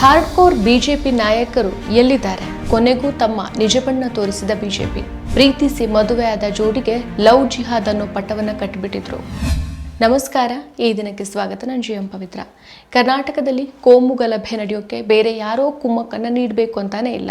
Hardcore BJP ನಾಯಕರು ಎಲ್ಲಿದ್ದಾರೆ? ಕೊನೆಗೂ ತಮ್ಮ ನಿಜಬಣ್ಣ ತೋರಿಸಿದ ಬಿಜೆಪಿ. ಪ್ರೀತಿಸಿ ಮದುವೆಯಾದ ಜೋಡಿಗೆ ಲವ್ ಜಿಹಾದ್ ಅನ್ನೋ ಪಟವನ್ನ ಕಟ್ಟಿಬಿಟ್ಟಿದ್ರು ನಮಸ್ಕಾರ, ಈ ದಿನಕ್ಕೆ ಸ್ವಾಗತ. ನಾನು ಜಿ ಎಂ ಪವಿತ್ರ. ಕರ್ನಾಟಕದಲ್ಲಿ ಕೋಮು ಗಲಭೆ ನಡೆಯೋಕೆ ಬೇರೆ ಯಾರೋ ಕುಮ್ಮಕ್ಕನ್ನು ನೀಡಬೇಕು ಅಂತಾನೆ ಇಲ್ಲ.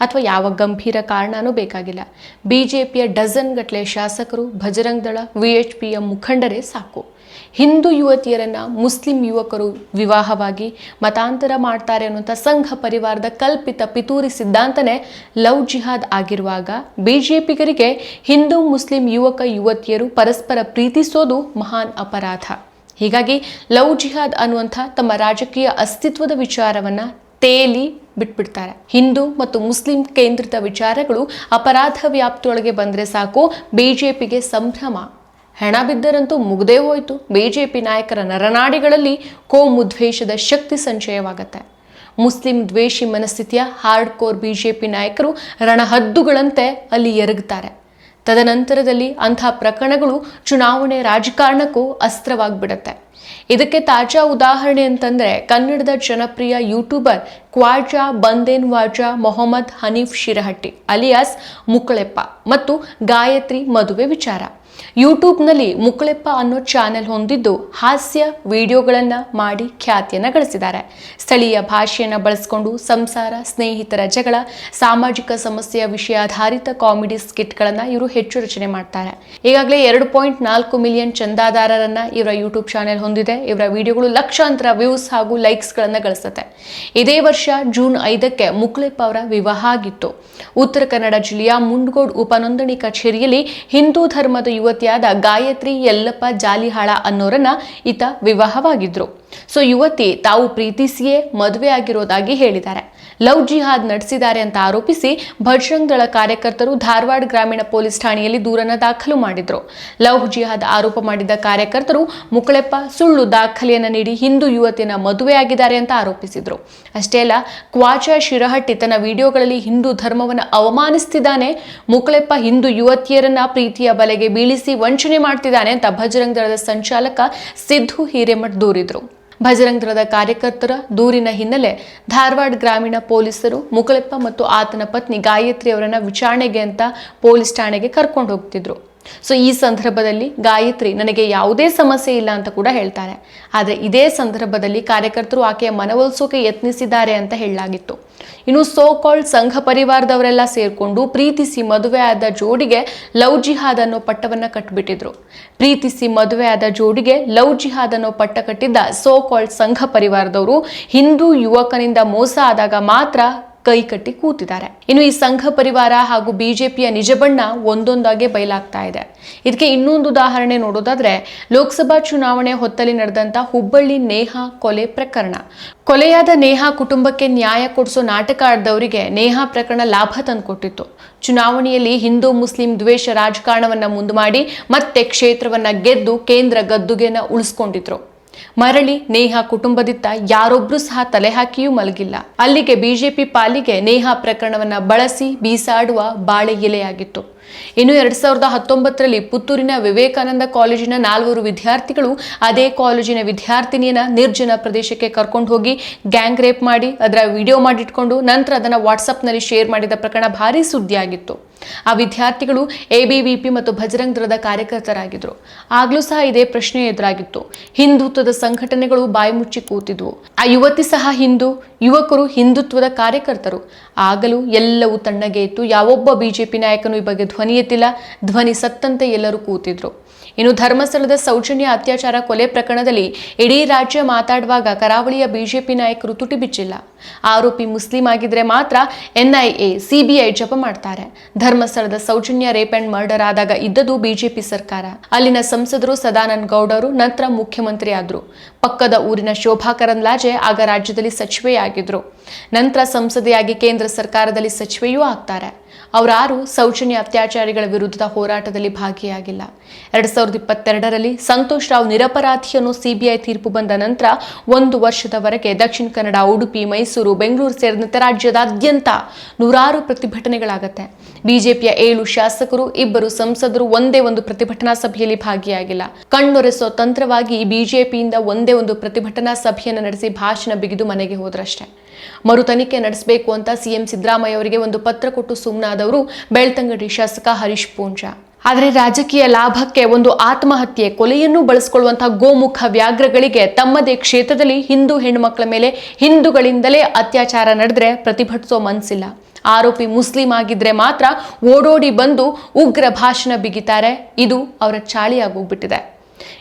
ಅಥವಾ ಯಾವ ಗಂಭೀರ ಕಾರಣನೂ ಬೇಕಾಗಿಲ್ಲ. ಬಿಜೆಪಿಯ ಡಜನ್ ಗಟ್ಟಲೆ ಶಾಸಕರು ಭಜರಂಗ್ ದಳ ವಿ ಮುಖಂಡರೇ ಸಾಕು. ಹಿಂದೂ ಯುವತಿಯರನ್ನ ಮುಸ್ಲಿಂ ಯುವಕರು ವಿವಾಹವಾಗಿ ಮತಾಂತರ ಮಾಡ್ತಾರೆ ಅನ್ನುವಂಥ ಸಂಘ ಪರಿವಾರದ ಕಲ್ಪಿತ ಪಿತೂರಿ ಸಿದ್ಧಾಂತನೇ ಲವ್ ಜಿಹಾದ್ ಆಗಿರುವಾಗ ಬಿಜೆಪಿಗರಿಗೆ ಹಿಂದೂ ಮುಸ್ಲಿಂ ಯುವಕ ಯುವತಿಯರು ಪರಸ್ಪರ ಪ್ರೀತಿಸೋದು ಮಹಾನ್ ಅಪರಾಧ. ಹೀಗಾಗಿ ಲವ್ ಜಿಹಾದ್ ಅನ್ನುವಂಥ ತಮ್ಮ ರಾಜಕೀಯ ಅಸ್ತಿತ್ವದ ವಿಚಾರವನ್ನ ತೇಲಿ ಬಿಟ್ಬಿಡ್ತಾರೆ. ಹಿಂದೂ ಮತ್ತು ಮುಸ್ಲಿಂ ಕೇಂದ್ರಿತ ವಿಚಾರಗಳು ಅಪರಾಧ ವ್ಯಾಪ್ತಿಯೊಳಗೆ ಬಂದರೆ ಸಾಕು, ಬಿಜೆಪಿಗೆ ಸಂಭ್ರಮ. ಹೆಣ ಬಿದ್ದರಂತೂ ಮುಗದೇ ಹೋಯಿತು. ಬಿಜೆಪಿ ನಾಯಕರ ನರನಾಡಿಗಳಲ್ಲಿ ಕೋಮು ದ್ವೇಷದ ಶಕ್ತಿ ಸಂಚಯವಾಗತ್ತೆ. ಮುಸ್ಲಿಂ ದ್ವೇಷಿ ಮನಸ್ಥಿತಿಯ ಹಾರ್ಡ್ ಕೋರ್ ಬಿಜೆಪಿ ನಾಯಕರು ರಣಹದ್ದುಗಳಂತೆ ಅಲ್ಲಿ ಎರಗುತ್ತಾರೆ ತದನಂತರದಲ್ಲಿ ಅಂಥ ಪ್ರಕರಣಗಳು ಚುನಾವಣೆ ರಾಜಕಾರಣಕ್ಕೂ ಅಸ್ತ್ರವಾಗಿಬಿಡತ್ತೆ. ಇದಕ್ಕೆ ತಾಜಾ ಉದಾಹರಣೆ ಅಂತಂದರೆ ಕನ್ನಡದ ಜನಪ್ರಿಯ YouTuber Khwaja Bandenawaz Mohammed Hanif Shirahatti, alias Mukkaleppa ಮತ್ತು ಗಾಯತ್ರಿ ಮದುವೆ ವಿಚಾರ. ಯೂಟ್ಯೂಬ್ನಲ್ಲಿ ಮುಕ್ಕಳೆಪ್ಪ ಅನ್ನೋ ಚಾನೆಲ್ ಹೊಂದಿದ್ದು ಹಾಸ್ಯ ವಿಡಿಯೋಗಳನ್ನು ಮಾಡಿ ಖ್ಯಾತಿಯನ್ನು ಗಳಿಸಿದ್ದಾರೆ. ಸ್ಥಳೀಯ ಭಾಷೆಯನ್ನು ಬಳಸಿಕೊಂಡು ಸಂಸಾರ ಸ್ನೇಹಿತರ ಜಗಳ ಸಾಮಾಜಿಕ ಸಮಸ್ಯೆಯ ವಿಷಯಾಧಾರಿತ ಕಾಮಿಡಿ ಸ್ಕಿಟ್ಗಳನ್ನು ಇವರು ಹೆಚ್ಚು ರಚನೆ ಮಾಡ್ತಾರೆ. ಈಗಾಗಲೇ ಎರಡು ಪಾಯಿಂಟ್ ನಾಲ್ಕು ಮಿಲಿಯನ್ ಚಂದಾದಾರರನ್ನ ಇವರ ಯೂಟ್ಯೂಬ್ ಚಾನೆಲ್ ಹೊಂದಿದೆ. ಇವರ ವಿಡಿಯೋಗಳು ಲಕ್ಷಾಂತರ ವ್ಯೂಸ್ ಹಾಗೂ ಲೈಕ್ಸ್ಗಳನ್ನು ಗಳಿಸುತ್ತೆ. ಇದೇ ವರ್ಷ ಜೂನ್ ಐದಕ್ಕೆ ಮುಕ್ಳೆಪ್ಪ ಅವರ ವಿವಾಹ ಆಗಿತ್ತು. ಉತ್ತರ ಕನ್ನಡ ಜಿಲ್ಲೆಯ ಮುಂಡಗೋಡ್ ಉಪನೋಂದಣಿ ಕಚೇರಿಯಲ್ಲಿ ಹಿಂದೂ ಧರ್ಮದ ಯುವತಿಯಾದ ಗಾಯತ್ರಿ ಯಲ್ಲಪ್ಪ ಜಾಲಿಹಾಳ ಅನ್ನೋರನ್ನ ಈತ ವಿವಾಹವಾಗಿದ್ರು. ಸೊ ಯುವತಿ ತಾವು ಪ್ರೀತಿಸಿಯೇ ಮದುವೆ ಆಗಿರೋದಾಗಿ ಹೇಳಿದ್ದಾರೆ. ಲವ್ ಜಿಹಾದ್ ನಡೆಸಿದ್ದಾರೆ ಅಂತ ಆರೋಪಿಸಿ ಭಜರಂಗ್ ದಳ ಕಾರ್ಯಕರ್ತರು ಧಾರವಾಡ ಗ್ರಾಮೀಣ ಪೊಲೀಸ್ ಠಾಣೆಯಲ್ಲಿ ದೂರನ್ನ ದಾಖಲು ಮಾಡಿದ್ರು. ಲವ್ ಜಿಹಾದ್ ಆರೋಪ ಮಾಡಿದ್ದ ಕಾರ್ಯಕರ್ತರು ಮುಕಳೆಪ್ಪ ಸುಳ್ಳು ದಾಖಲೆಯನ್ನು ನೀಡಿ ಹಿಂದೂ ಯುವತಿಯನ್ನ ಮದುವೆಯಾಗಿದ್ದಾರೆ ಅಂತ ಆರೋಪಿಸಿದ್ರು. ಅಷ್ಟೇ ಅಲ್ಲ, ಕ್ವಾಚಾ ಶಿರಹಟ್ಟಿ ತನ್ನ ವಿಡಿಯೋಗಳಲ್ಲಿ ಹಿಂದೂ ಧರ್ಮವನ್ನು ಅವಮಾನಿಸ್ತಿದ್ದಾನೆ. ಮುಕಳೆಪ್ಪ ಹಿಂದೂ ಯುವತಿಯರನ್ನ ಪ್ರೀತಿಯ ಬಲೆಗೆ ಬೀಳಿಸಿ ವಂಚನೆ ಮಾಡ್ತಿದ್ದಾನೆ ಅಂತ ಭಜರಂಗ್ ದಳದ ಸಂಚಾಲಕ ಸಿದ್ದು ಹಿರೇಮಠ್ ದೂರಿದ್ರು. ಭಜರಂಗ್ ದಳದ ಕಾರ್ಯಕರ್ತರ ದೂರಿನ ಹಿನ್ನೆಲೆ ಧಾರವಾಡ ಗ್ರಾಮೀಣ ಪೊಲೀಸರು ಮುಕಳೆಪ್ಪ ಮತ್ತು ಆತನ ಪತ್ನಿ ಗಾಯತ್ರಿ ಅವರನ್ನ ವಿಚಾರಣೆಗೆ ಅಂತ ಪೊಲೀಸ್ ಠಾಣೆಗೆ ಕರ್ಕೊಂಡು ಹೋಗ್ತಿದ್ರು. ಸೊ ಈ ಸಂದರ್ಭದಲ್ಲಿ ಗಾಯತ್ರಿ ನನಗೆ ಯಾವುದೇ ಸಮಸ್ಯೆ ಇಲ್ಲ ಅಂತ ಕೂಡ ಹೇಳ್ತಾರೆ. ಆದರೆ ಇದೇ ಸಂದರ್ಭದಲ್ಲಿ ಕಾರ್ಯಕರ್ತರು ಆಕೆಯ ಮನವೊಲಿಸೋಕೆ ಯತ್ನಿಸಿದ್ದಾರೆ ಅಂತ ಹೇಳಲಾಗಿತ್ತು. ಇನ್ನು ಸೋ ಕಾಲ್ಡ್ ಸಂಘ ಪರಿವಾರದವರೆಲ್ಲ ಸೇರಿಕೊಂಡು ಪ್ರೀತಿಸಿ ಮದುವೆ ಆದ ಜೋಡಿಗೆ ಲವ್ ಜಿಹಾದ್ ಅನ್ನೋ ಪಟ್ಟವನ್ನ ಕಟ್ಟಿಬಿಟ್ಟಿದ್ರು ಪ್ರೀತಿಸಿ ಮದುವೆ ಆದ ಜೋಡಿಗೆ ಲವ್ ಜಿಹಾದ್ ಅನ್ನೋ ಪಟ್ಟ ಕಟ್ಟಿದ್ದ ಸೋ ಕಾಲ್ಡ್ ಸಂಘ ಪರಿವಾರದವರು ಹಿಂದೂ ಯುವಕನಿಂದ ಮೋಸ ಆದಾಗ ಮಾತ್ರ ಕೈ ಕಟ್ಟಿ ಕೂತಿದ್ದಾರೆ. ಇನ್ನು ಈ ಸಂಘ ಪರಿವಾರ ಹಾಗೂ ಬಿಜೆಪಿಯ ನಿಜ ಬಣ್ಣ ಒಂದೊಂದಾಗೆ ಬಯಲಾಗ್ತಾ ಇದೆ. ಇದಕ್ಕೆ ಇನ್ನೊಂದು ಉದಾಹರಣೆ ನೋಡೋದಾದ್ರೆ, ಲೋಕಸಭಾ ಚುನಾವಣೆ ಹೊತ್ತಲ್ಲಿ ನಡೆದಂತ ಹುಬ್ಬಳ್ಳಿ ನೇಹಾ ಕೊಲೆ ಪ್ರಕರಣ. ಕೊಲೆಯಾದ ನೇಹಾ ಕುಟುಂಬಕ್ಕೆ ನ್ಯಾಯ ಕೊಡಿಸೋ ನಾಟಕ ಆಡಿದವರಿಗೆ ನೇಹಾ ಪ್ರಕರಣ ಲಾಭ ತಂದುಕೊಟ್ಟಿತ್ತು. ಚುನಾವಣೆಯಲ್ಲಿ ಹಿಂದೂ ಮುಸ್ಲಿಂ ದ್ವೇಷ ರಾಜಕಾರಣವನ್ನ ಮುಂದುಮಾಡಿ ಮತ್ತೆ ಕ್ಷೇತ್ರವನ್ನ ಗೆದ್ದು ಕೇಂದ್ರ ಗದ್ದುಗೆನ ಉಳಿಸ್ಕೊಂಡಿದ್ರು. ಮರಳಿ ನೇಹಾ ಕುಟುಂಬದಿತ್ತ ಯಾರೊಬ್ರು ಸಹ ತಲೆ ಹಾಕಿಯೂ ಮಲಗಿಲ್ಲ. ಅಲ್ಲಿಗೆ ಬಿಜೆಪಿ ಪಾಲಿಗೆ ನೇಹಾ ಪ್ರಕರಣವನ್ನ ಬಳಸಿ ಬೀಸಾಡುವ ಬಾಳೆ ಎಲೆಯಾಗಿತ್ತು. ಇನ್ನು ಎರಡ್ ಸಾವಿರದ ಹತ್ತೊಂಬತ್ತರಲ್ಲಿ ಪುತ್ತೂರಿನ ವಿವೇಕಾನಂದ ಕಾಲೇಜಿನ ನಾಲ್ವರು ವಿದ್ಯಾರ್ಥಿಗಳು ಅದೇ ಕಾಲೇಜಿನ ವಿದ್ಯಾರ್ಥಿನಿಯನ್ನ ನಿರ್ಜನ ಪ್ರದೇಶಕ್ಕೆ ಕರ್ಕೊಂಡು ಹೋಗಿ ಗ್ಯಾಂಗ್ ರೇಪ್ ಮಾಡಿ ಅದರ ವಿಡಿಯೋ ಮಾಡಿಟ್ಕೊಂಡು ನಂತರ ಅದನ್ನ ವಾಟ್ಸಪ್ನಲ್ಲಿ ಶೇರ್ ಮಾಡಿದ ಪ್ರಕರಣ ಭಾರಿ ಸುದ್ದಿಯಾಗಿತ್ತು. ಆ ವಿದ್ಯಾರ್ಥಿಗಳು ಎಬಿವಿಪಿ ಮತ್ತು ಭಜರಂಗ್ ದಳದ ಕಾರ್ಯಕರ್ತರಾಗಿದ್ದರು ಆಗ್ಲೂ ಸಹ ಇದೇ ಪ್ರಶ್ನೆ ಎದುರಾಗಿತ್ತು. ಹಿಂದುತ್ವದ ಸಂಘಟನೆಗಳು ಬಾಯಿ ಮುಚ್ಚಿ ಕೂತಿದ್ವು. ಆ ಯುವತಿ ಸಹ ಹಿಂದೂ, ಯುವಕರು ಹಿಂದುತ್ವದ ಕಾರ್ಯಕರ್ತರು. ಆಗಲೂ ಎಲ್ಲವೂ ತಣ್ಣಗೆ ಇತ್ತು. ಯಾವೊಬ್ಬ ಬಿಜೆಪಿ ನಾಯಕನು ಈ ಬಗ್ಗೆ ಧ್ವನಿ ಎತ್ತಿಲ್ಲ. ಧ್ವನಿ ಸತ್ತಂತೆ ಎಲ್ಲರೂ ಕೂತಿದ್ರು. ಇನ್ನು ಧರ್ಮಸ್ಥಳದ ಸೌಜನ್ಯ ಅತ್ಯಾಚಾರ ಕೊಲೆ ಪ್ರಕರಣದಲ್ಲಿ ಇಡೀ ರಾಜ್ಯ ಮಾತಾಡುವಾಗ ಕರಾವಳಿಯ ಬಿಜೆಪಿ ನಾಯಕರು ತುಟಿ ಬಿಚ್ಚಿಲ್ಲ. ಆರೋಪಿ ಮುಸ್ಲಿಂ ಆಗಿದ್ರೆ ಮಾತ್ರ ಎನ್ಐಎ, ಸಿಬಿಐ ಜಪ ಮಾಡ್ತಾರೆ. ಧರ್ಮಸ್ಥಳದ ಸೌಜನ್ಯ ರೇಪ್ ಅಂಡ್ ಮರ್ಡರ್ ಆದಾಗ ಇದ್ದದು ಬಿಜೆಪಿ ಸರ್ಕಾರ. ಅಲ್ಲಿನ ಸಂಸದರು ಸದಾನಂದ ಗೌಡರು ನಂತರ ಮುಖ್ಯಮಂತ್ರಿ ಆದ್ರು ಪಕ್ಕದ ಊರಿನ ಶೋಭಾ ಕರಂದ್ಲಾಜೆ ಆಗ ರಾಜ್ಯದಲ್ಲಿ ಸಚಿವೆಯಾಗಿದ್ರು. ನಂತರ ಸಂಸದೆಯಾಗಿ ಕೇಂದ್ರ ಸರ್ಕಾರದಲ್ಲಿ ಸಚಿವೆಯೂ ಆಗ್ತಾರೆ. ಅವರಾರು ಸೌಜನ್ಯ ಅತ್ಯಾಚಾರಿಗಳ ವಿರುದ್ಧದ ಹೋರಾಟದಲ್ಲಿ ಭಾಗಿಯಾಗಿಲ್ಲ. ಎರಡ್ ಸಾವಿರದ ಇಪ್ಪತ್ತೆರಡರಲ್ಲಿ ಸಂತೋಷ್ ರಾವ್ ನಿರಪರಾಧಿಯನ್ನು ಸಿಬಿಐ ತೀರ್ಪು ಬಂದ ನಂತರ ಒಂದು ವರ್ಷದವರೆಗೆ ದಕ್ಷಿಣ ಕನ್ನಡ, ಉಡುಪಿ, ಮೈಸೂರು, ಬೆಂಗಳೂರು ಸೇರಿದಂತೆ ರಾಜ್ಯದಾದ್ಯಂತ ನೂರಾರು ಪ್ರತಿಭಟನೆಗಳಾಗತ್ತೆ. ಬಿಜೆಪಿಯ ಏಳು ಶಾಸಕರು, ಇಬ್ಬರು ಸಂಸದರು ಒಂದೇ ಒಂದು ಪ್ರತಿಭಟನಾ ಸಭೆಯಲ್ಲಿ ಭಾಗಿಯಾಗಿಲ್ಲ. ಕಣ್ಣೊರೆಸೋ ತಂತ್ರವಾಗಿ ಬಿಜೆಪಿಯಿಂದ ಒಂದೇ ಒಂದು ಪ್ರತಿಭಟನಾ ಸಭೆಯನ್ನು ನಡೆಸಿ ಭಾಷಣ ಬಿಗಿದು ಮನೆಗೆ ಹೋದ್ರಷ್ಟೇ. ಮರು ತನಿಖೆ ನಡೆಸಬೇಕು ಅಂತ ಸಿಎಂ ಸಿದ್ದರಾಮಯ್ಯ ಅವರಿಗೆ ಒಂದು ಪತ್ರ ಕೊಟ್ಟು ಸುಮ್ಮನಾದವರು ಬೆಳ್ತಂಗಡಿ ಶಾಸಕ ಹರೀಶ್ ಪೂಂಜಾ ಆದರೆ ರಾಜಕೀಯ ಲಾಭಕ್ಕೆ ಒಂದು ಆತ್ಮಹತ್ಯೆ ಕೊಲೆಯನ್ನು ಬಳಸಿಕೊಳ್ಳುವಂತಹ ಗೋಮುಖ ವ್ಯಾಘ್ರಗಳಿಗೆ ತಮ್ಮದೇ ಕ್ಷೇತ್ರದಲ್ಲಿ ಹಿಂದೂ ಹೆಣ್ಣುಮಕ್ಕಳ ಮೇಲೆ ಹಿಂದೂಗಳಿಂದಲೇ ಅತ್ಯಾಚಾರ ನಡೆದ್ರೆ ಪ್ರತಿಭಟಿಸೋ ಮನಸ್ಸಿಲ್ಲ ಆರೋಪಿ ಮುಸ್ಲಿಂ ಆಗಿದ್ರೆ ಮಾತ್ರ ಓಡೋಡಿ ಬಂದು ಉಗ್ರ ಭಾಷಣ ಬಿಗಿತಾರೆ. ಇದು ಅವರ ಚಾಳಿಯಾಗೋಗ್ಬಿಟ್ಟಿದೆ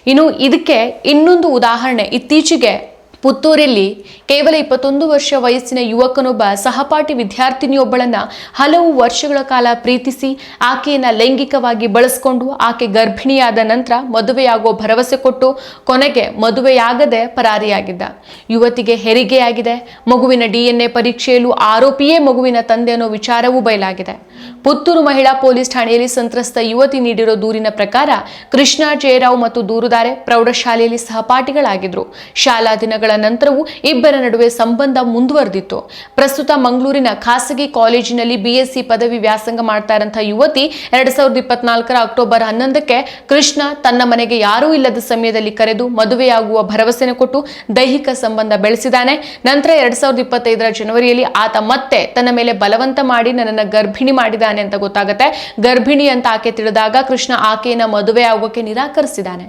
ಇನ್ನು ಇದಕ್ಕೆ ಇನ್ನೊಂದು ಉದಾಹರಣೆ ಇತ್ತೀಚೆಗೆ ಪುತ್ತೂರಲ್ಲಿ ಕೇವಲ ಇಪ್ಪತ್ತೊಂದು ವರ್ಷ ವಯಸ್ಸಿನ ಯುವಕನೊಬ್ಬ ಸಹಪಾಠಿ ವಿದ್ಯಾರ್ಥಿನಿಯೊಬ್ಬಳನ್ನ ಹಲವು ವರ್ಷಗಳ ಕಾಲ ಪ್ರೀತಿಸಿ ಆಕೆಯನ್ನ ಲೈಂಗಿಕವಾಗಿ ಬಳಸಿಕೊಂಡು ಆಕೆ ಗರ್ಭಿಣಿಯಾದ ನಂತರ ಮದುವೆಯಾಗುವ ಭರವಸೆ ಕೊಟ್ಟು ಕೊನೆಗೆ ಮದುವೆಯಾಗದೆ ಪರಾರಿಯಾಗಿದ್ದ. ಯುವತಿಗೆ ಹೆರಿಗೆಯಾಗಿದೆ. ಮಗುವಿನ ಡಿಎನ್ಎ ಪರೀಕ್ಷೆಯಲ್ಲೂ ಆರೋಪಿಯೇ ಮಗುವಿನ ತಂದೆ ಅನ್ನೋ ವಿಚಾರವೂ ಬಯಲಾಗಿದೆ. ಪುತ್ತೂರು ಮಹಿಳಾ ಪೊಲೀಸ್ ಠಾಣೆಯಲ್ಲಿ ಸಂತ್ರಸ್ತ ಯುವತಿ ನೀಡಿರೋ ದೂರಿನ ಪ್ರಕಾರ ಕೃಷ್ಣ ಜಯರಾವ್ ಮತ್ತು ದೂರುದಾರೆ ಪ್ರೌಢಶಾಲೆಯಲ್ಲಿ ಸಹಪಾಠಿಗಳಾಗಿದ್ರು. ಶಾಲಾ ದಿನಗಳ ನಂತರವೂ ಇಬ್ಬರ ನಡುವೆ ಸಂಬಂಧ ಮುಂದುವರೆದಿತ್ತು. ಪ್ರಸ್ತುತ ಮಂಗಳೂರಿನ ಖಾಸಗಿ ಕಾಲೇಜಿನಲ್ಲಿ ಬಿಎಸ್ಸಿ ಪದವಿ ವ್ಯಾಸಂಗ ಮಾಡ್ತಾ ಇರೋಂಥ ಯುವತಿ ಎರಡ್ ಸಾವಿರದ ಇಪ್ಪತ್ನಾಲ್ಕರ ಅಕ್ಟೋಬರ್ ಹನ್ನೊಂದಕ್ಕೆ ಕೃಷ್ಣ ತನ್ನ ಮನೆಗೆ ಯಾರೂ ಇಲ್ಲದ ಸಮಯದಲ್ಲಿ ಕರೆದು ಮದುವೆಯಾಗುವ ಭರವಸೆನ ಕೊಟ್ಟು ದೈಹಿಕ ಸಂಬಂಧ ಬೆಳೆಸಿದ್ದಾನೆ ನಂತರ ಎರಡ್ ಸಾವಿರದ ಇಪ್ಪತ್ತೈದರ ಜನವರಿಯಲ್ಲಿ ಆತ ಮತ್ತೆ ತನ್ನ ಮೇಲೆ ಬಲವಂತ ಮಾಡಿ ನನ್ನನ್ನು ಗರ್ಭಿಣಿ ಮಾಡಿದ್ದಾನೆ ಅಂತ ಗೊತ್ತಾಗುತ್ತೆ. ಗರ್ಭಿಣಿ ಅಂತ ಆಕೆ ತಿಳಿದಾಗ ಕೃಷ್ಣ ಆಕೆಯನ್ನ ಮದುವೆ ಆಗೋಕೆ ನಿರಾಕರಿಸಿದ್ದಾನೆ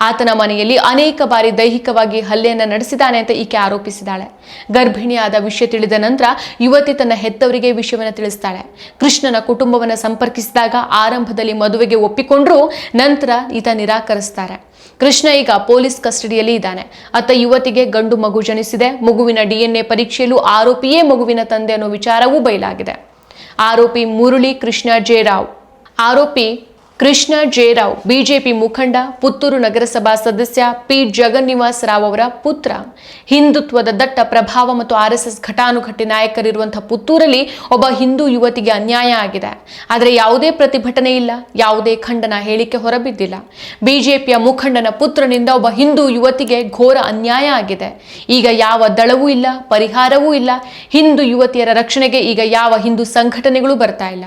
ಆತನ ಮನೆಯಲ್ಲಿ ಅನೇಕ ಬಾರಿ ದೈಹಿಕವಾಗಿ ಹಲ್ಲೆಯನ್ನ ನಡೆಸಿದ್ದಾನೆ ಅಂತ ಈಕೆ ಆರೋಪಿಸಿದ್ದಾಳೆ ಗರ್ಭಿಣಿಯಾದ ವಿಷಯ ತಿಳಿದ ನಂತರ ಯುವತಿ ತನ್ನ ಹೆತ್ತವರಿಗೆ ವಿಷಯವನ್ನ ತಿಳಿಸ್ತಾಳೆ. ಕೃಷ್ಣನ ಕುಟುಂಬವನ್ನು ಸಂಪರ್ಕಿಸಿದಾಗ ಆರಂಭದಲ್ಲಿ ಮದುವೆಗೆ ಒಪ್ಪಿಕೊಂಡ್ರು, ನಂತರ ಈತ ನಿರಾಕರಿಸ್ತಾರೆ. ಕೃಷ್ಣ ಈಗ ಪೊಲೀಸ್ ಕಸ್ಟಡಿಯಲ್ಲಿ ಇದ್ದಾನೆ. ಅತ್ತ ಯುವತಿಗೆ ಗಂಡು ಮಗು ಜನಿಸಿದೆ. ಮಗುವಿನ ಡಿಎನ್ಎ ಪರೀಕ್ಷೆಯಲ್ಲೂ ಆರೋಪಿಯೇ ಮಗುವಿನ ತಂದೆ ಅನ್ನೋ ವಿಚಾರವೂ ಬಯಲಾಗಿದೆ. ಆರೋಪಿ ಮುರುಳಿ ಕೃಷ್ಣ ಜೇರಾವ್ ಆರೋಪಿ ಕೃಷ್ಣ ಜೇರಾವ್ ಬಿಜೆಪಿ ಮುಖಂಡ, ಪುತ್ತೂರು ನಗರಸಭಾ ಸದಸ್ಯ ಪಿ. ಜಗನ್ನಿವಾಸ್ ರಾವ್ ಅವರ ಪುತ್ರ. ಹಿಂದುತ್ವದ ದಟ್ಟ ಪ್ರಭಾವ ಮತ್ತು ಆರ್ ಎಸ್ ಎಸ್ ಘಟಾನುಘಟಿ ನಾಯಕರಿರುವಂತಹ ಪುತ್ತೂರಲ್ಲಿ ಒಬ್ಬ ಹಿಂದೂ ಯುವತಿಗೆ ಅನ್ಯಾಯ ಆಗಿದೆ. ಆದರೆ ಯಾವುದೇ ಪ್ರತಿಭಟನೆ ಇಲ್ಲ, ಯಾವುದೇ ಖಂಡನ ಹೇಳಿಕೆ ಹೊರಬಿದ್ದಿಲ್ಲ. ಬಿಜೆಪಿಯ ಮುಖಂಡನ ಪುತ್ರನಿಂದ ಒಬ್ಬ ಹಿಂದೂ ಯುವತಿಗೆ ಘೋರ ಅನ್ಯಾಯ ಆಗಿದೆ. ಈಗ ಯಾವ ದಳವೂ ಇಲ್ಲ, ಪರಿಹಾರವೂ ಇಲ್ಲ. ಹಿಂದೂ ಯುವತಿಯರ ರಕ್ಷಣೆಗೆ ಈಗ ಯಾವ ಹಿಂದೂ ಸಂಘಟನೆಗಳು ಬರ್ತಾ ಇಲ್ಲ.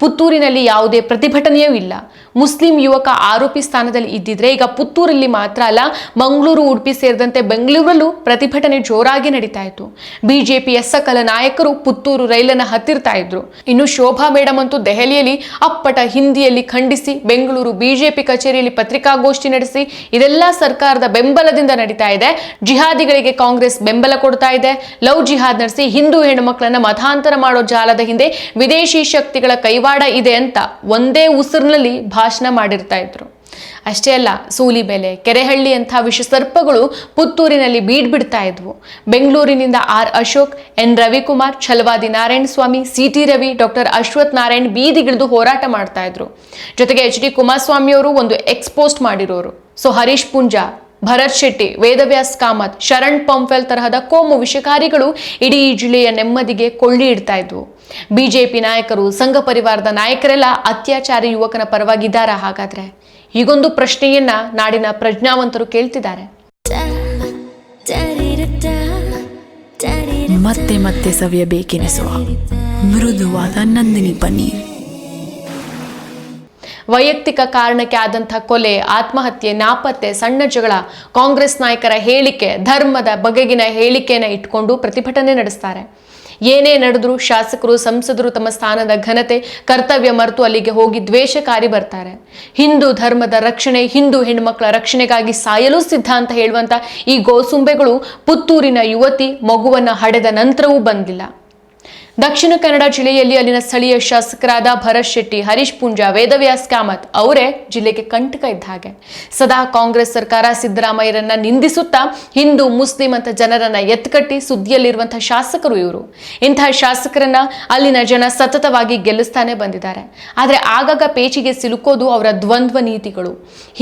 ಪುತ್ತೂರಿನಲ್ಲಿ ಯಾವುದೇ ಪ್ರತಿಭಟನೆಯೂ ಇಲ್ಲ. ಮುಸ್ಲಿಂ ಯುವಕ ಆರೋಪಿ ಸ್ಥಾನದಲ್ಲಿ ಇದ್ದಿದ್ರೆ ಈಗ ಪುತ್ತೂರಲ್ಲಿ ಮಾತ್ರ ಅಲ್ಲ, ಮಂಗಳೂರು, ಉಡುಪಿ ಸೇರಿದಂತೆ ಬೆಂಗಳೂರಲ್ಲೂ ಪ್ರತಿಭಟನೆ ಜೋರಾಗಿ ನಡೀತಾ ಇತ್ತು. ಬಿಜೆಪಿಯ ಸಕಲ ನಾಯಕರು ಪುತ್ತೂರು ರೈಲನ್ನು ಹತ್ತಿರ್ತಾ ಇದ್ರು. ಇನ್ನು ಶೋಭಾ ಮೇಡಮ್ ಅಂತೂ ದೆಹಲಿಯಲ್ಲಿ ಅಪ್ಪಟ ಹಿಂದಿಯಲ್ಲಿ ಖಂಡಿಸಿ ಬೆಂಗಳೂರು ಬಿಜೆಪಿ ಕಚೇರಿಯಲ್ಲಿ ಪತ್ರಿಕಾಗೋಷ್ಠಿ ನಡೆಸಿ ಇದೆಲ್ಲ ಸರ್ಕಾರದ ಬೆಂಬಲದಿಂದ ನಡೀತಾ ಇದೆ. ಜಿಹಾದಿಗಳಿಗೆ ಕಾಂಗ್ರೆಸ್ ಬೆಂಬಲ ಕೊಡ್ತಾ ಇದೆ. ಲವ್ ಜಿಹಾದ್ ನಡೆಸಿ ಹಿಂದೂ ಹೆಣ್ಣುಮಕ್ಕಳನ್ನ ಮತಾಂತರ ಮಾಡೋ ಜಾಲದ ಹಿಂದೆ ವಿದೇಶಿ ಶಕ್ತಿಗಳ ಕೈವಾಡ ಇದೆ ಅಂತ ಒಂದೇ ಉಸಿರಿನಲ್ಲಿ ಭಾಷಣ ಮಾಡಿರ್ತಾ ಇದ್ರು. ಅಷ್ಟೇ ಅಲ್ಲ, ಸೂಲಿಬೆಲೆ, ಕೆರೆಹಳ್ಳಿ ಅಂಥ ವಿಷಸರ್ಪಗಳು ಪುತ್ತೂರಿನಲ್ಲಿ ಬೀಡ್ ಬಿಡ್ತಾ ಇದ್ವು. ಬೆಂಗಳೂರಿನಿಂದ R Ashok, N Ravikumar, Chalavadi Narayana Swamy, C T Ravi, doctor Ashwath Narayan ಬೀದಿಗಿಳಿದು ಹೋರಾಟ ಮಾಡ್ತಾ ಇದ್ರು. ಜೊತೆಗೆ ಎಚ್ ಡಿ ಕುಮಾರಸ್ವಾಮಿಯವರು ಒಂದು ಎಕ್ಸ್ಪೋಸ್ಟ್ ಮಾಡಿರೋರು. ಸೊ ಹರೀಶ್ ಪುಂಜಾ ಭರತ್ ಶೆಟ್ಟಿ, ವೇದವ್ಯಾಸ್ ಕಾಮತ್, ಶರಣ್ ಪಂಫೆಲ್ ತರಹದ ಕೋಮು ವಿಷಕಾರಿಗಳು ಇಡೀ ಜಿಲ್ಲೆಯ ನೆಮ್ಮದಿಗೆ ಕೊಳ್ಳಿ ಇಡ್ತಾ ಇದ್ವು. ಬಿಜೆಪಿ ನಾಯಕರು, ಸಂಘ ಪರಿವಾರದ ನಾಯಕರೆಲ್ಲ ಅತ್ಯಾಚಾರಿ ಯುವಕನ ಪರವಾಗಿದ್ದಾರಾ ಹಾಗಾದ್ರೆ? ಹೀಗೊಂದು ಪ್ರಶ್ನೆಯನ್ನ ನಾಡಿನ ಪ್ರಜ್ಞಾವಂತರು ಕೇಳ್ತಿದ್ದಾರೆ. ಮತ್ತೆ ಮತ್ತೆ ಸವಿಯಬೇಕೆನಿಸುವ ಮೃದುವಾದ ನಂದಿನಿ ಪನ್ನೀರ್. ವೈಯಕ್ತಿಕ ಕಾರಣಕ್ಕೆ ಆದಂಥ ಕೊಲೆ, ಆತ್ಮಹತ್ಯೆ, ನಾಪತ್ತೆ, ಸಣ್ಣ ಜಗಳ, ಕಾಂಗ್ರೆಸ್ ನಾಯಕರ ಹೇಳಿಕೆ, ಧರ್ಮದ ಬಗೆಗಿನ ಹೇಳಿಕೆನ ಇಟ್ಕೊಂಡು ಪ್ರತಿಭಟನೆ ನಡೆಸ್ತಾರೆ. ಏನೇ ನಡೆದ್ರು ಶಾಸಕರು, ಸಂಸದರು ತಮ್ಮ ಸ್ಥಾನದ ಘನತೆ, ಕರ್ತವ್ಯ ಮರೆತು ಅಲ್ಲಿಗೆ ಹೋಗಿ ದ್ವೇಷಕಾರಿ ಬರ್ತಾರೆ. ಹಿಂದೂ ಧರ್ಮದ ರಕ್ಷಣೆ, ಹಿಂದೂ ಹೆಣ್ಮಕ್ಳ ರಕ್ಷಣೆಗಾಗಿ ಸಾಯಲು ಸಿದ್ಧ ಅಂತ ಹೇಳುವಂತ ಈ ಗೋಸುಂಬೆಗಳು ಪುತ್ತೂರಿನ ಯುವತಿ ಮಗುವನ್ನ ಹಡೆದ ನಂತರವೂ ಬಂದಿಲ್ಲ. ದಕ್ಷಿಣ ಕನ್ನಡ ಜಿಲ್ಲೆಯಲ್ಲಿ ಅಲ್ಲಿನ ಸ್ಥಳೀಯ ಶಾಸಕರಾದ ಭರತ್ ಶೆಟ್ಟಿ, ಹರೀಶ್ ಪೂಂಜಾ, ವೇದವ್ಯಾಸ್ ಕಾಮತ್ ಅವರೇ ಜಿಲ್ಲೆಗೆ ಕಂಟಕ ಇದ್ದ ಹಾಗೆ. ಸದಾ ಕಾಂಗ್ರೆಸ್ ಸರ್ಕಾರ ಸಿದ್ದರಾಮಯ್ಯರನ್ನ ನಿಂದಿಸುತ್ತಾ ಹಿಂದೂ, ಮುಸ್ಲಿಂ ಅಂತ ಜನರನ್ನ ಎತ್ಕಟ್ಟಿ ಸುದ್ದಿಯಲ್ಲಿರುವಂತಹ ಶಾಸಕರು ಇವರು. ಇಂತಹ ಶಾಸಕರನ್ನ ಅಲ್ಲಿನ ಜನ ಸತತವಾಗಿ ಗೆಲ್ಲಿಸ್ತಾನೆ ಬಂದಿದ್ದಾರೆ. ಆದರೆ ಆಗಾಗ ಪೇಚಿಗೆ ಸಿಲುಕೋದು ಅವರ ದ್ವಂದ್ವ ನೀತಿಗಳು.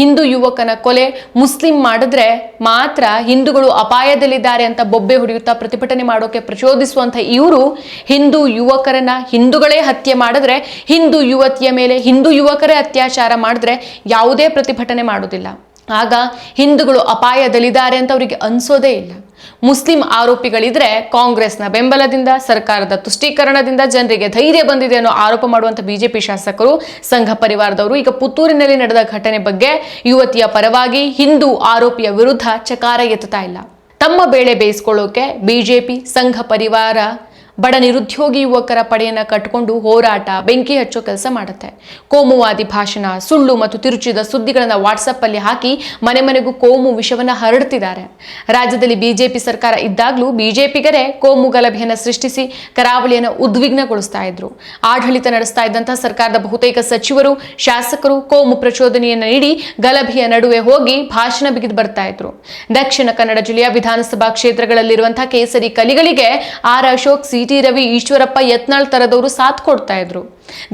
ಹಿಂದೂ ಯುವಕನ ಕೊಲೆ ಮುಸ್ಲಿಂ ಮಾಡಿದ್ರೆ ಮಾತ್ರ ಹಿಂದೂಗಳು ಅಪಾಯದಲ್ಲಿದ್ದಾರೆ ಅಂತ ಬೊಬ್ಬೆ ಹೊಡೆಯುತ್ತಾ ಪ್ರತಿಭಟನೆ ಮಾಡೋಕೆ ಪ್ರಚೋದಿಸುವಂತ ಇವರು ಹಿಂದೂ ಯುವಕರನ್ನ ಹಿಂದೂಗಳೇ ಹತ್ಯೆ ಮಾಡಿದ್ರೆ, ಹಿಂದೂ ಯುವತಿಯ ಮೇಲೆ ಹಿಂದೂ ಯುವಕರೇ ಅತ್ಯಾಚಾರ ಮಾಡಿದ್ರೆ ಯಾವುದೇ ಪ್ರತಿಭಟನೆ ಮಾಡೋದಿಲ್ಲ ಆಗ ಹಿಂದೂಗಳು ಅಪಾಯದಲ್ಲಿದ್ದಾರೆ ಅಂತ ಅವರಿಗೆ ಅನ್ಸೋದೇ ಇಲ್ಲ. ಮುಸ್ಲಿಂ ಆರೋಪಿಗಳಿದ್ರೆ ಕಾಂಗ್ರೆಸ್ನ ಬೆಂಬಲದಿಂದ, ಸರ್ಕಾರದ ತುಷ್ಟೀಕರಣದಿಂದ ಜನರಿಗೆ ಧೈರ್ಯ ಬಂದಿದೆ ಅನ್ನೋ ಆರೋಪ ಮಾಡುವಂತ ಬಿಜೆಪಿ ಶಾಸಕರು, ಸಂಘ ಪರಿವಾರದವರು ಈಗ ಪುತ್ತೂರಿನಲ್ಲಿ ನಡೆದ ಘಟನೆ ಬಗ್ಗೆ ಯುವತಿಯ ಪರವಾಗಿ ಹಿಂದೂ ಆರೋಪಿಯ ವಿರುದ್ಧ ಚಕಾರ ಎತ್ತುತ್ತಾ ಇಲ್ಲ. ತಮ್ಮ ಬೇಳೆ ಬೇಯಿಸ್ಕೊಳ್ಳೋಕೆ ಬಿಜೆಪಿ, ಸಂಘ ಪರಿವಾರ ಬಡ ನಿರುದ್ಯೋಗಿ ಯುವಕರ ಪಡೆಯನ್ನ ಕಟ್ಟಿಕೊಂಡು ಹೋರಾಟ, ಬೆಂಕಿ ಹಚ್ಚೋ ಕೆಲಸ ಮಾಡುತ್ತೆ. ಕೋಮುವಾದಿ ಭಾಷಣ, ಸುಳ್ಳು ಮತ್ತು ತಿರುಚಿದ ಸುದ್ದಿಗಳನ್ನು ವಾಟ್ಸಪ್ ಅಲ್ಲಿ ಹಾಕಿ ಮನೆ ಮನೆಗೂ ಕೋಮು ವಿಷವನ್ನು ಹರಡ್ತಿದ್ದಾರೆ. ರಾಜ್ಯದಲ್ಲಿ ಬಿಜೆಪಿ ಸರ್ಕಾರ ಇದ್ದಾಗಲೂ ಬಿಜೆಪಿಗರೇ ಕೋಮು ಗಲಭೆಯನ್ನು ಸೃಷ್ಟಿಸಿ ಕರಾವಳಿಯನ್ನು ಉದ್ವಿಗ್ನಗೊಳಿಸ್ತಾ ಇದ್ರು. ಆಡಳಿತ ನಡೆಸ್ತಾ ಇದ್ದಂತಹ ಸರ್ಕಾರದ ಬಹುತೇಕ ಸಚಿವರು, ಶಾಸಕರು ಕೋಮು ಪ್ರಚೋದನೆಯನ್ನು ನೀಡಿ ಗಲಭೆಯ ನಡುವೆ ಹೋಗಿ ಭಾಷಣ ಬಿಗಿದು ಬರ್ತಾ ಇದ್ರು. ದಕ್ಷಿಣ ಕನ್ನಡ ಜಿಲ್ಲೆಯ ವಿಧಾನಸಭಾ ಕ್ಷೇತ್ರಗಳಲ್ಲಿರುವಂತಹ ಕೇಸರಿ ಕಲಿಗಳಿಗೆ R Ashok C T Ravi Eshwarappa Yatnal ತರದವರು ಸಾಥ್ ಕೊಡ್ತಾ ಇದ್ರು.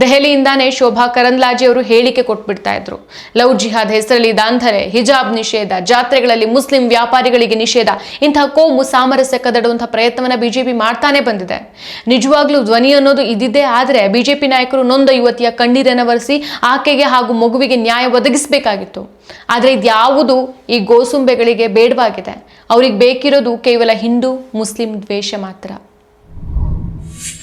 ದೆಹಲಿಯಿಂದಾನೇ ಶೋಭಾ ಕರಂದ್ಲಾಜೆ ಅವರು ಹೇಳಿಕೆ ಕೊಟ್ಬಿಡ್ತಾ ಇದ್ರು. ಲವ್ ಜಿಹಾದ್ ಹೆಸರಲ್ಲಿ ದಾಂಧರೆ, ಹಿಜಾಬ್ ನಿಷೇಧ, ಜಾತ್ರೆಗಳಲ್ಲಿ ಮುಸ್ಲಿಂ ವ್ಯಾಪಾರಿಗಳಿಗೆ ನಿಷೇಧ ಇಂತಹ ಕೋಮು ಸಾಮರಸ್ಯ ಕದಡುವಂತಹ ಪ್ರಯತ್ನವನ್ನ ಬಿಜೆಪಿ ಮಾಡ್ತಾನೆ ಬಂದಿದೆ. ನಿಜವಾಗ್ಲೂ ಧ್ವನಿ ಅನ್ನೋದು ಇದ್ದಿದ್ದೇ ಆದ್ರೆ ಬಿಜೆಪಿ ನಾಯಕರು ನೊಂದ ಯುವತಿಯ ಕಣ್ಣೀರನ್ನು ಒರೆಸಿ ಆಕೆಗೆ ಹಾಗೂ ಮಗುವಿಗೆ ನ್ಯಾಯ ಒದಗಿಸಬೇಕಾಗಿತ್ತು. ಆದ್ರೆ ಇದ್ಯಾವುದು ಈ ಗೋಸುಂಬೆಗಳಿಗೆ ಬೇಡವಾಗಿದೆ. ಅವ್ರಿಗೆ ಬೇಕಿರೋದು ಕೇವಲ ಹಿಂದೂ, ಮುಸ್ಲಿಂ ದ್ವೇಷ ಮಾತ್ರ.